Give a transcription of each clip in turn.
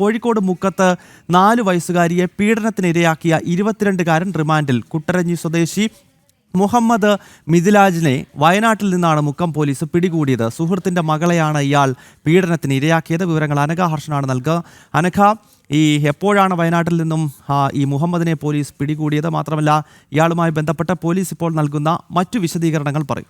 കോഴിക്കോട് മുക്കത്ത് നാല് വയസ്സുകാരിയെ പീഡനത്തിനിരയാക്കിയ ഇരുപത്തിരണ്ടുകാരൻ റിമാൻഡിൽ. കുട്ടരഞ്ഞി സ്വദേശി മുഹമ്മദ് മിഥിലാജിനെ വയനാട്ടിൽ നിന്നാണ് മുക്കം പോലീസ് പിടികൂടിയത്. സുഹൃത്തിന്റെ മകളെയാണ് ഇയാൾ പീഡനത്തിന് ഇരയാക്കിയത് വിവരങ്ങൾ അനഘ ഹർഷനാണ് നൽകുക അനഘ ഈ എപ്പോഴാണ് വയനാട്ടിൽ നിന്നും ഈ മുഹമ്മദിനെ പോലീസ് പിടികൂടിയത്? മാത്രമല്ല ഇയാളുമായി ബന്ധപ്പെട്ട പോലീസ് ഇപ്പോൾ നൽകുന്ന മറ്റു വിശദീകരണങ്ങൾ പറയൂ.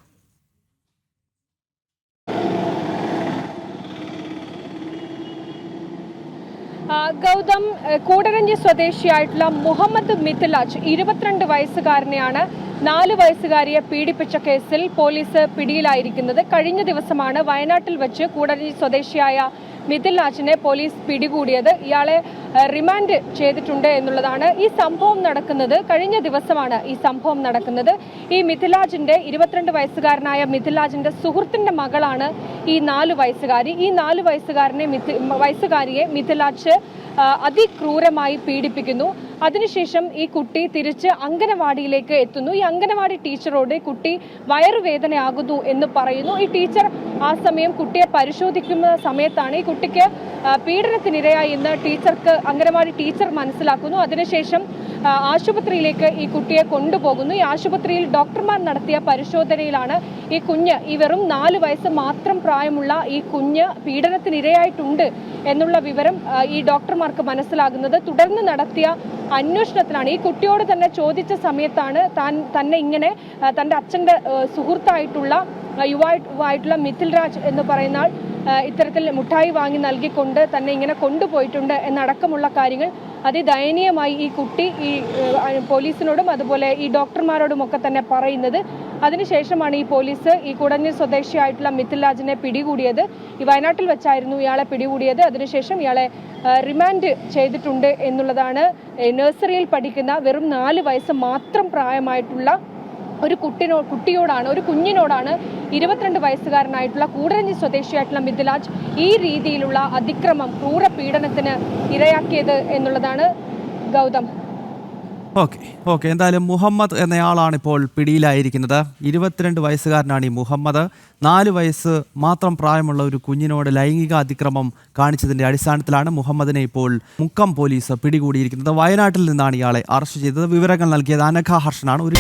ഗൗതം കൂടരഞ്ഞി സ്വദേശിയായിട്ടുള്ള മുഹമ്മദ് മിഥിലാജ് ഇരുപത്തിരണ്ട് വയസ്സുകാരനെയാണ് നാല് വയസ്സുകാരിയെ പീഡിപ്പിച്ച കേസിൽ പോലീസ് പിടിയിലായിരിക്കുന്നത്. കഴിഞ്ഞ ദിവസമാണ് വയനാട്ടിൽ വെച്ച് കൂടരഞ്ഞി സ്വദേശിയായ മിഥിലാജിനെ പോലീസ് പിടികൂടിയത്. ഇയാളെ റിമാൻഡ് ചെയ്തിട്ടുണ്ട് എന്നുള്ളതാണ് ഈ സംഭവം നടക്കുന്നത്. കഴിഞ്ഞ ദിവസമാണ് ഈ സംഭവം നടക്കുന്നത്. ഈ മിഥിലാജിന്റെ ഇരുപത്തിരണ്ട് വയസ്സുകാരനായ മിഥിലാജിന്റെ സുഹൃത്തിന്റെ മകളാണ് ഈ നാല് വയസ്സുകാരി. ഈ നാല് വയസ്സുകാരനെ വയസ്സുകാരിയെ മിഥിലാജ് അതിക്രൂരമായി പീഡിപ്പിക്കുന്നു. അതിനുശേഷം ഈ കുട്ടി തിരിച്ച് അംഗനവാടിയിലേക്ക് എത്തുന്നു. ഈ അംഗനവാടി ടീച്ചറോട് കുട്ടി വയറുവേദനയാകുന്നു എന്ന് പറയുന്നു. ഈ ടീച്ചർ ആ സമയം കുട്ടിയെ പരിശോധിക്കുന്ന സമയത്താണ് ഈ കുട്ടിക്ക് പീഡനത്തിനിരയായി എന്ന് ടീച്ചർക്ക് അംഗനവാടി ടീച്ചർ മനസ്സിലാക്കുന്നു. അതിനുശേഷം ആശുപത്രിയിലേക്ക് ഈ കുട്ടിയെ കൊണ്ടുപോകുന്നു. ഈ ആശുപത്രിയിൽ ഡോക്ടർമാർ നടത്തിയ പരിശോധനയിലാണ് ഈ കുഞ്ഞ് ഈ വെറും നാല് വയസ്സ് മാത്രം പ്രായമുള്ള ഈ കുഞ്ഞ് പീഡനത്തിനിരയായിട്ടുണ്ട് എന്നുള്ള വിവരം ഈ ഡോക്ടർമാർക്ക് മനസ്സിലാകുന്നത്. തുടർന്ന് നടത്തിയ അന്വേഷണത്തിലാണ് ഈ കുട്ടിയോട് തന്നെ ചോദിച്ച സമയത്താണ് താൻ തന്നെ ഇങ്ങനെ തന്റെ അച്ഛന്റെ സുഹൃത്തായിട്ടുള്ള യുവായിട്ടുള്ള മിഥിൽ രാജ് എന്ന് പറയുന്ന ഇത്തരത്തിൽ മുട്ടായി വാങ്ങി നൽകിക്കൊണ്ട് തന്നെ ഇങ്ങനെ കൊണ്ടുപോയിട്ടുണ്ട് എന്നടക്കമുള്ള കാര്യങ്ങൾ അതിദയനീയമായി ഈ കുട്ടി ഈ പോലീസിനോടും അതുപോലെ ഈ ഡോക്ടർമാരോടും ഒക്കെ തന്നെ പറയുന്നത്. അതിനുശേഷമാണ് ഈ പോലീസ് ഈ കുടഞ്ഞി സ്വദേശിയായിട്ടുള്ള മിഥിലാജിനെ പിടികൂടിയത്. ഈ വയനാട്ടിൽ വെച്ചായിരുന്നു ഇയാളെ പിടികൂടിയത്. അതിനുശേഷം ഇയാളെ റിമാൻഡ് ചെയ്തിട്ടുണ്ട് എന്നുള്ളതാണ് നഴ്സറിയിൽ പഠിക്കുന്ന വെറും നാല് വയസ്സ് മാത്രം പ്രായമായിട്ടുള്ള ഒരു കുട്ടിനോ കുട്ടിയോടാണ് ഒരു കുഞ്ഞിനോടാണ് ഇരുപത്തിരണ്ട് വയസ്സുകാരനായിട്ടുള്ള കൂടരഞ്ഞി സ്വദേശിയായിട്ടുള്ള മിഥിലാജ് ഈ രീതിയിലുള്ള അതിക്രമം ക്രൂര പീഡനത്തിന് ഇരയാക്കിയത് എന്നുള്ളതാണ് ഗൗതം. Okay okay. എന്തായാലും മുഹമ്മദ് എന്നയാളാണ് ഇപ്പോൾ പിടിയിലായിരിക്കുന്നത്. ഇരുപത്തിരണ്ട് വയസ്സുകാരനാണ് ഈ മുഹമ്മദ്. നാല് വയസ്സ് മാത്രം പ്രായമുള്ള ഒരു കുഞ്ഞിനോട് ലൈംഗിക അതിക്രമം കാണിച്ചതിന്റെ അടിസ്ഥാനത്തിലാണ് മുഹമ്മദിനെ ഇപ്പോൾ മുക്കം പോലീസ് പിടികൂടിയിരിക്കുന്നത്. വയനാട്ടിൽ നിന്നാണ് ഇയാളെ അറസ്റ്റ് ചെയ്തത്. വിവരങ്ങൾ നൽകിയത് അനഘ ഹർഷനാണ്. ഒരു